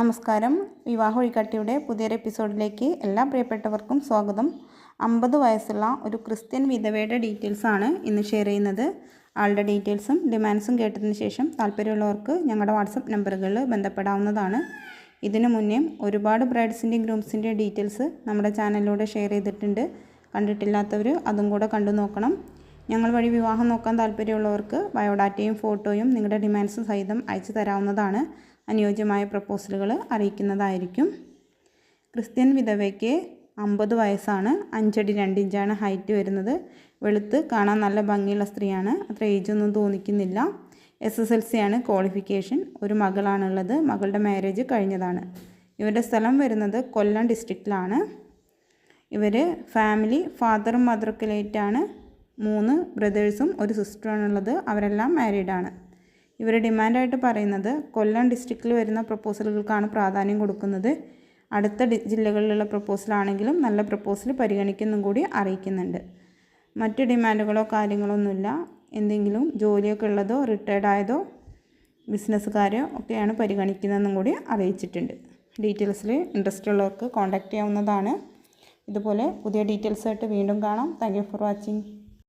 നമസ്കാരം. വിവാഹ വഴികാട്ടിയുടെ പുതിയൊരു എപ്പിസോഡിലേക്ക് എല്ലാ പ്രിയപ്പെട്ടവർക്കും സ്വാഗതം. അമ്പത് വയസ്സുള്ള ഒരു ക്രിസ്ത്യൻ വിധവയുടെ ഡീറ്റെയിൽസാണ് ഇന്ന് ഷെയർ ചെയ്യുന്നത്. ആളുടെ ഡീറ്റെയിൽസും ഡിമാൻഡ്സും കേട്ടതിന് ശേഷം താല്പര്യമുള്ളവർക്ക് ഞങ്ങളുടെ വാട്സപ്പ് നമ്പറുകളിൽ ബന്ധപ്പെടാവുന്നതാണ്. ഇതിനു മുന്നേ ഒരുപാട് ബ്രൈഡ്സിന്റെയും ഗ്രൂംസിന്റെയും ഡീറ്റെയിൽസ് നമ്മുടെ ചാനലിലൂടെ ഷെയർ ചെയ്തിട്ടുണ്ട്. കണ്ടിട്ടില്ലാത്തവർ അതും കൂടെ കണ്ടു നോക്കണം. ഞങ്ങൾ വഴി വിവാഹം നോക്കാൻ താല്പര്യമുള്ളവർക്ക് ബയോഡാറ്റയും ഫോട്ടോയും നിങ്ങളുടെ ഡിമാൻഡ്സും സഹിതം അയച്ചു തരാവുന്നതാണ്. അനുയോജ്യമായ പ്രപ്പോസലുകൾ അറിയിക്കുന്നതായിരിക്കും. ക്രിസ്ത്യൻ വിധവയ്ക്ക് അമ്പത് വയസ്സാണ്. അഞ്ചടി രണ്ട് ഇഞ്ചാണ് ഹൈറ്റ് വരുന്നത്. വെളുത്ത് കാണാൻ നല്ല ഭംഗിയുള്ള സ്ത്രീയാണ്. അത്ര ഏജൊന്നും തോന്നിക്കുന്നില്ല. എസ് എസ് എൽ സി ആണ് ക്വാളിഫിക്കേഷൻ ഒരു മകളാണുള്ളത്. മകളുടെ മാരേജ് കഴിഞ്ഞതാണ്. ഇവരുടെ സ്ഥലം വരുന്നത് കൊല്ലം ഡിസ്ട്രിക്റ്റിലാണ് ഇവർ ഫാമിലി ഫാദറും മദറൊക്കെയായിട്ടാണ് മൂന്ന് ബ്രദേഴ്സും ഒരു സിസ്റ്ററാണുള്ളത്. അവരെല്ലാം മാരീഡാണ്. ഇവർ ഡിമാൻഡായിട്ട് പറയുന്നത് കൊല്ലം ഡിസ്ട്രിക്റ്റിൽ വരുന്ന പ്രപ്പോസലുകൾക്കാണ് പ്രാധാന്യം കൊടുക്കുന്നത്. അടുത്ത ജില്ലകളിലുള്ള പ്രപ്പോസലാണെങ്കിലും നല്ല പ്രപ്പോസൽ പരിഗണിക്കുന്നും കൂടി അറിയിക്കുന്നുണ്ട്. മറ്റ് ഡിമാൻഡുകളോ കാര്യങ്ങളോ ഒന്നുമില്ല എന്തെങ്കിലും ജോലിയൊക്കെ ഉള്ളതോ റിട്ടയർഡ് ആയതോ ബിസിനസ്സുകാരോ ഒക്കെയാണ് പരിഗണിക്കുന്നതെന്നും കൂടി അറിയിച്ചിട്ടുണ്ട്. ഡീറ്റെയിൽസിൽ ഇൻട്രസ്റ്റ് ഉള്ളവർക്ക് കോൺടാക്റ്റ് ചെയ്യാവുന്നതാണ്. ഇതുപോലെ പുതിയ ഡീറ്റെയിൽസായിട്ട് വീണ്ടും കാണാം. Thank for watching